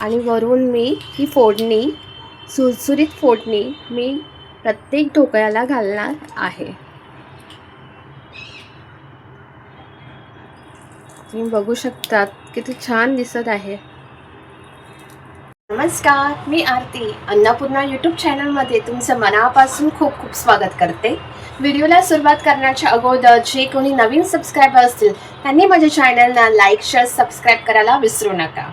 आणि वरून मी ही फोडणी सुरसुरीत फोडणी मी प्रत्येक ढोकळ्याला घालणार आहे. तुम्ही बघू शकतात किती छान दिसत आहे. नमस्कार मी आरती. अन्नपूर्णा यूट्यूब चॅनलमध्ये तुमचं मनापासून खूप खूप स्वागत करते. व्हिडिओला सुरुवात करण्याच्या अगोदर जे कोणी नवीन सबस्क्रायबर असतील त्यांनी माझ्या चॅनलला लाईक शेअर सबस्क्राईब करायला विसरू नका.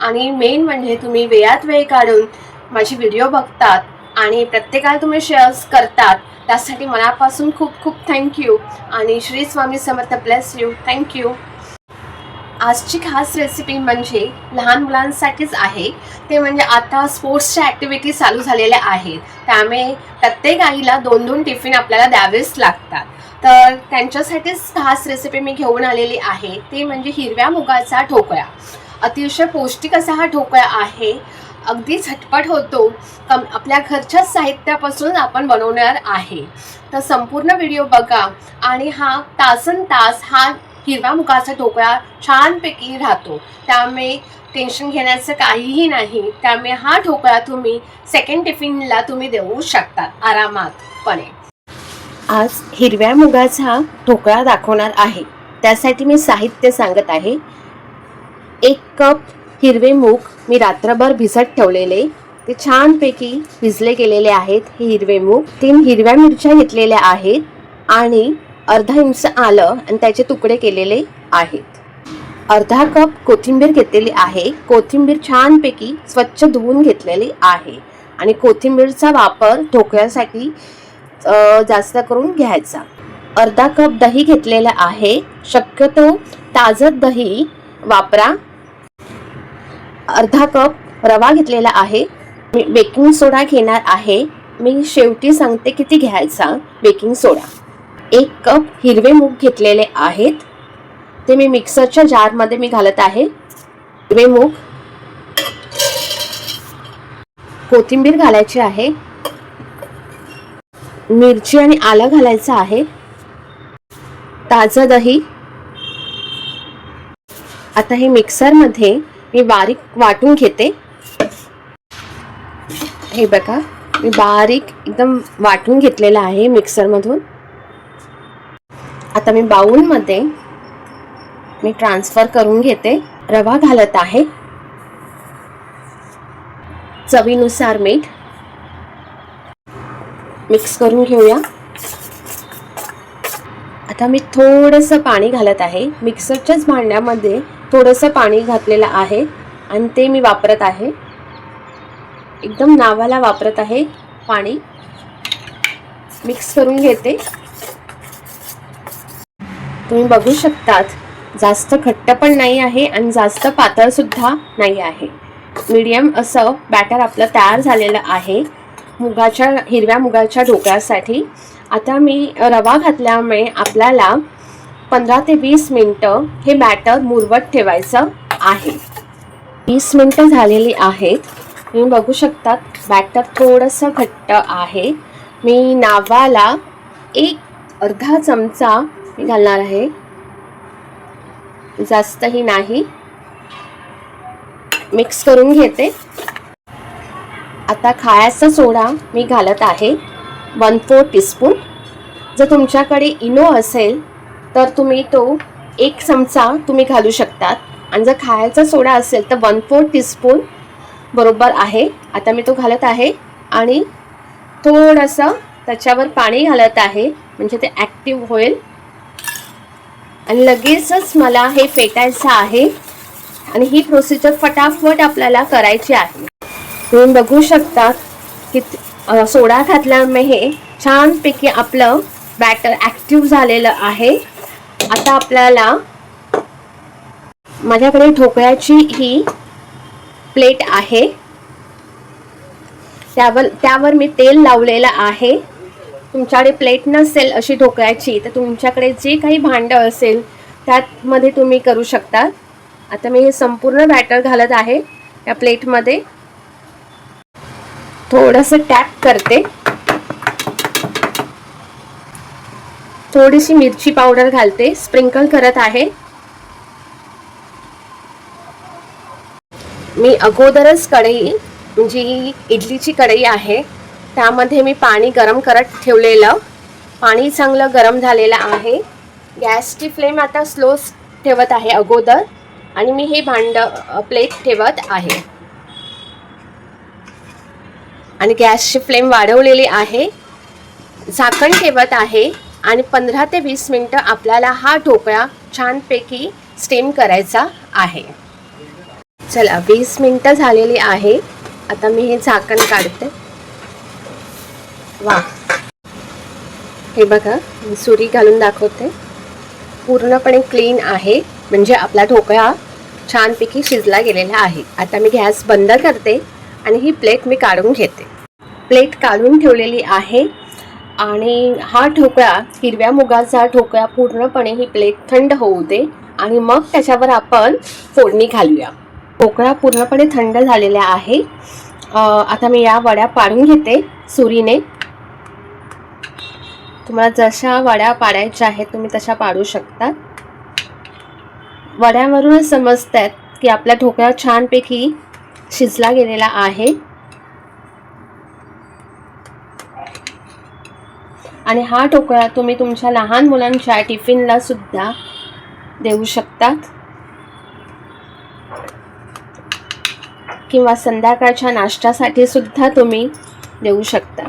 आणि मेन म्हणजे तुम्ही वेळात वेळ काढून माझी व्हिडिओ बघतात आणि प्रत्येकाला तुम्ही शेअर्स करतात त्यासाठी मनापासून खूप खूप थँक्यू आणि Shri Swami Samarth bless you thank you आजची खास रेसिपी म्हणजे लहान मुलांसाठीच आहे. ते म्हणजे आता स्पोर्ट्सच्या ॲक्टिव्हिटी चालू झालेल्या आहेत. त्यामुळे प्रत्येक आईला दोन दोन टिफिन आपल्याला द्यावेच लागतात. तर त्यांच्यासाठीच खास रेसिपी मी घेऊन आलेली आहे. ते म्हणजे हिरव्या मुगाचा ढोकळा. अतिशय पौष्टिक असा हा ढोकळा आहे. अगदी झटपट होतो. कम आपल्या घरच्याच साहित्यापासून आपण बनवणार आहे. तर संपूर्ण व्हिडिओ बघा. आणि हा तासन तास हा हिरव्या मुगाचा ढोकळा छानपैकी राहतो. त्यामुळे टेन्शन घेण्याचं काहीही नाही. त्यामुळे हा ढोकळा तुम्ही सेकंड टिफिनला तुम्ही देऊ शकता आरामातपणे. आज हिरव्या मुगाचा ढोकळा दाखवणार आहे. त्यासाठी मी साहित्य सांगत आहे. एक कप हिरवे मूग मी रात्रभर भिजत ठेवलेले. ते छानपैकी भिजले गेलेले आहेत हे हिरवे मूग. तीन हिरव्या मिरच्या घेतलेल्या आहेत आणि अर्धा इंच आलं आणि त्याचे तुकडे केलेले आहेत. अर्धा कप कोथिंबीर घेतलेली आहे. कोथिंबीर छानपैकी स्वच्छ धुवून घेतलेली आहे. आणि कोथिंबीरचा वापर ढोकळ्यासाठी जास्त करून घ्यायचा. अर्धा कप दही घेतलेला आहे. शक्यतो ताजं दही वापरा. अर्धा कप रवा घेतलेला आहे. मी बेकिंग सोडा घेणार आहे. मी शेवटी सांगते किती घ्यायचा बेकिंग सोडा. एक कप हिरवे मूग घेतलेले आहेत. ते मी मिक्सरच्या जारमध्ये मी घालत आहे. हिरवे मूग. कोथिंबीर घालायची आहे. मिरची आणि आलं घालायचं आहे. ताजं दही. आता हे मिक्सरमध्ये मी बारीक वाटून घेते. हे बघा मी बारीक एकदम वाटून घेतलेलं आहे मिक्सरमधून. आता मी बाउलमध्ये मी ट्रान्सफर करून घेते. रवा घालत आहे. चवीनुसार मीठ मिक्स करून घेऊया. आता मी थोडंसं पाणी घालत आहे. मिक्सरच्याच भांड्यामध्ये थोडंसं पाणी घातलेलं आहे आणि ते मी वापरत आहे. एकदम नावाला वापरत आहे पाणी. मिक्स करून घेते. तुम्ही बघू शकतात. जास्त घट्ट पण नाही आहे आणि जास्त पातळ सुद्धा नाही आहे. मीडियम असं बॅटर आपलं तयार झालेलं आहे. मुगाच्या हिरव्या मुगाच्या ढोकळ्यासाठी आता मी रवा घातल्यामुळे आपल्याला पंधरा ते वीस मिनटं हे बॅटर मुरवत ठेवायचं आहे. वीस मिनटं झालेली आहेत. तुम्ही बघू शकतात बॅटर थोडंसं घट्ट आहे. मी नावाला एक अर्धा चमचा मी घालणार आहे. जास्तही नाही. मिक्स करून घेते. आता खायचा सोडा मी घालत आहे. One four teaspoon. जर तुमच्याकडे इनो असेल तर तुम्ही तो एक चमचा तुम्ही घालू शकतात. आणि जर खायचा सोडा असेल तर वन फोर टीस्पून बरोबर आहे. आता मी तो घालत आहे. आणि थोडंसं त्याच्यावर पाणी घालत आहे. म्हणजे ते ॲक्टिव्ह होईल. आणि लगेचच मला हे फेटायचं आहे. आणि ही प्रोसिजर फटाफट आपल्याला करायची आहे. तुम्ही बघू शकता की सोडा घातल्यामुळे हे छानपैकी आपलं बॅटर ॲक्टिव्ह झालेलं आहे. आता आपल्याला माझ्याकडे ढोकळ्याची ही प्लेट आहे. त्यावर त्यावर मी तेल लावलेलं आहे. तुमच्याकडे प्लेट नसेल अशी ढोकळ्याची तर तुमच्याकडे जे काही भांडं असेल त्यामध्ये तुम्ही करू शकता. आता मी हे संपूर्ण बॅटर घालत आहे या प्लेटमध्ये थोडंसं टॅप करते. थोडीशी मिरची पावडर घालते स्प्रिंकल करत आहे. मी अगोदरच कढई जी इडलीची कढई आहे त्यामध्ये मी पाणी गरम करत ठेवलेलं. पाणी चांगलं गरम झालेलं आहे. गॅसची फ्लेम आता स्लो ठेवत आहे अगोदर आणि मी हे भांड प्लेट ठेवत आहे. आणि गॅसची फ्लेम वाढवलेली आहे. झाकण ठेवत आहे आणि पंधरा ते वीस मिनटं आपल्याला हा ढोकळा छानपैकी स्टीम करायचा आहे. चला वीस मिनटं झालेली आहे. आता मी हे झाकण काढते. वा. हे बघा मी सुरी घालून दाखवते. पूर्णपणे क्लीन आहे. म्हणजे आपला ढोकळा छानपैकी शिजला गेलेला आहे आता मी गॅस बंद करते आणि ही प्लेट मी काढून घेते. प्लेट काढून ठेवलेली आहे. आणि हा ढोकळा हिरव्या मुगाचा ढोकळा पूर्णपणे ही प्लेट थंड होऊ दे. आणि मग त्याच्यावर आपण फोडणी घालूया. ढोकळा पूर्णपणे थंड झालेला आहे. आता मी या वड्या पाडून घेते सुरीने. तुम्हाला जशा वड्या पाडायच्या आहेत तुम्ही तशा पाडू शकता. वड्यावरूनच समजत आहेत की आपला ढोकळा छानपैकी शिजला गेलेला आहे. आणि हा ढोकळा तुम्ही तुमच्या लहान मुलांच्या टिफिनला सुद्धा देऊ शकतात. किंवा संध्याकाळच्या नाश्त्यासाठी सुद्धा तुम्ही देऊ शकता.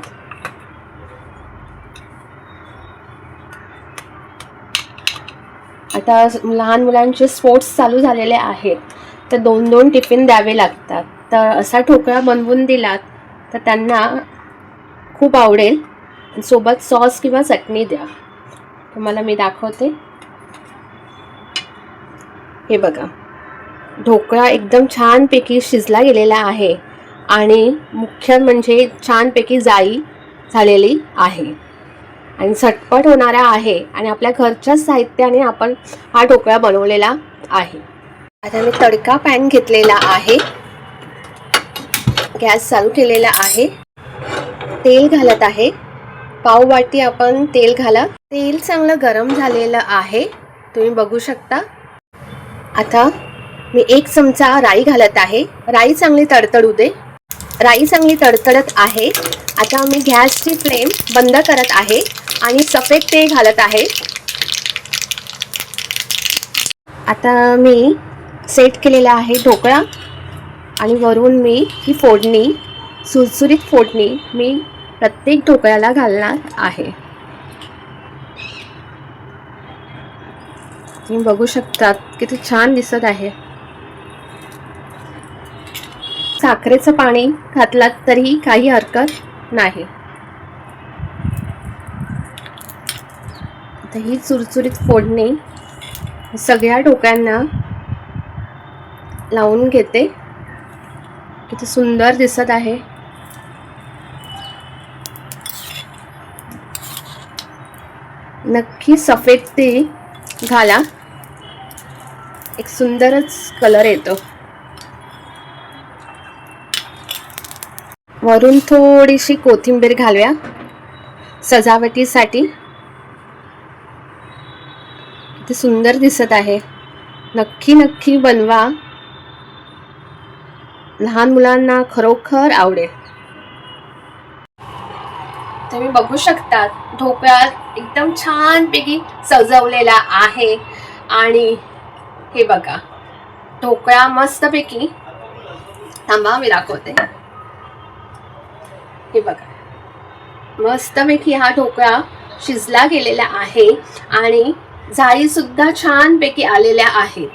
आता लहान मुलांचे स्पोर्ट्स चालू झालेले आहेत तर दोन दोन टिफिन द्यावे लागतात. तर असा ठोकळा बनवून दिलात तर त्यांना खूप आवडेल. सोबत सॉस किंवा चटणी द्या. तुम्हाला मी दाखवते. हे बघा. ढोकळा एकदम छानपैकी शिजला गेलेला आहे आणि मुख्य म्हणजे छानपैकी जाई झालेली आहे. आणि झटपट होणारा आहे आणि आपल्या घरच्याच साहित्याने आपण हा ढोकळा बनवलेला आहे. आता मी तडका पॅन घेतलेला आहे. गॅस चालू केलेला आहे. तेल घालत आहे. पाव वाटी आपण तेल घाला. तेल चांगलं गरम झालेलं आहे. तुम्ही बघू शकता. आता मी एक चमचा राई घालत आहे. राई चांगली तडतडू दे. राई चांगली तडतडत आहे. आता मी गॅसची फ्लेम बंद करत आहे. आणि सफेद ते घालत आहे. आता मी सेट केलेला आहे ढोकळा आणि वरून मी ही फोडणी सुरसुरीत फोडणी मी प्रत्येक ढोकळ्याला घालणार आहे. तुम्ही बघू शकतात किती छान दिसत आहे. साखरेचं पाणी घातलात तरी काही हरकत नाही. आता ही चुरचुरीत फोडणी सगळ्या डोक्यांना लावून घेते. किती सुंदर दिसत आहे. नक्की सफेद ते घाला. एक सुंदरच कलर येतो. वरून थोडीशी कोथिंबीर घालूया. सजावटीसाठी. ते सुंदर दिसत आहे. नक्की नक्की बनवा. लहान मुलांना खरोखर आवडेल. तुम्ही बघू शकता ढोकळा एकदम छानपैकी सजवलेला आहे. आणि हे बघा ढोकळा मस्तपैकी थांबा मी दाखवते. हे बघा मस्तपैकी हा ढोकळा शिजला गेलेला आहे. आणि जाळीसुद्धा छानपैकी आलेल्या आहेत.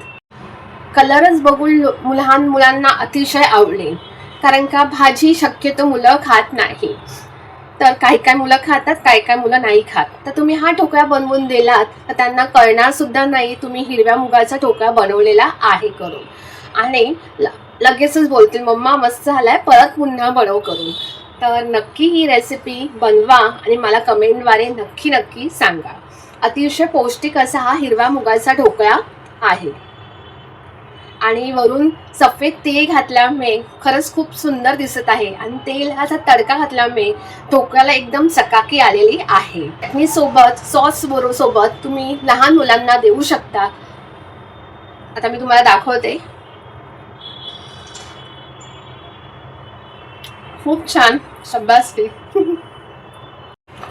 कलरच बघून लहान मुलांना अतिशय आवडेल. कारण का भाजी शक्यतो मुलं खात नाही. तर काही काय मुलं खातात काही काय मुलं नाही खात. तर तुम्ही हा ठोकळा बनवून दिलात तर त्यांना कळणार सुद्धा नाही तुम्ही हिरव्या मुगाचा ठोकळा बनवलेला आहे करून. आणि लगेचच बोलतील मम्मा मस्त झालाय परत पुन्हा बनव करून. तर नक्की ही रेसिपी बनवा आणि मला कमेंटद्वारे नक्की नक्की सांगा. अतिशय पौष्टिक असा हा हिरव्या मुगाचा ढोकळा आहे. आणि वरून सफेद तेल घातल्यामुळे खरंच खूप सुंदर दिसत आहे. आणि तेल हा तडका घातल्यामुळे ढोकळ्याला एकदम चकाकी आलेली आहे. मी सोबत सॉस बरोबर सोबत तुम्ही लहान मुलांना देऊ शकता. आता मी तुम्हाला दाखवते. खूप छान शब्बासटी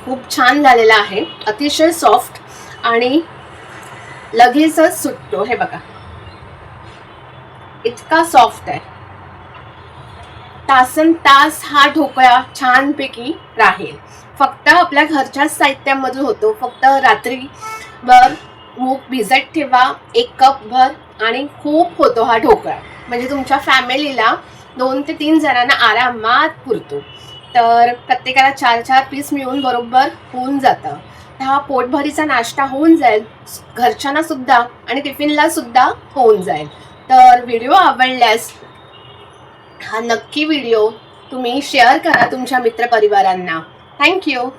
खूप छान झालेला आहे. अतिशय सॉफ्ट आणि लगेचच सुटतो. हे बघा. इतका सॉफ्ट आहे. तासन तास हा ढोकळा छानपैकी राहील. फक्त आपल्या घरच्याच साहित्यामधून होतो. फक्त रात्रीभर मूग भिजत ठेवा एक कप भर आणि खूप होतो हा ढोकळा. म्हणजे तुमच्या फॅमिलीला दोन ते तीन जणांना आरामात पुरतो. तर प्रत्येकाला चार चार पीस मिळून बरोबर होऊन जातं. हा पोटभरीचा नाश्ता होऊन जाईल घरच्यांना सुद्धा आणि टिफिनला सुद्धा होऊन जाईल. तर व्हिडिओ आवडल्यास हा नक्की व्हिडिओ तुम्ही शेअर करा तुमच्या मित्रपरिवारांना. थँक्यू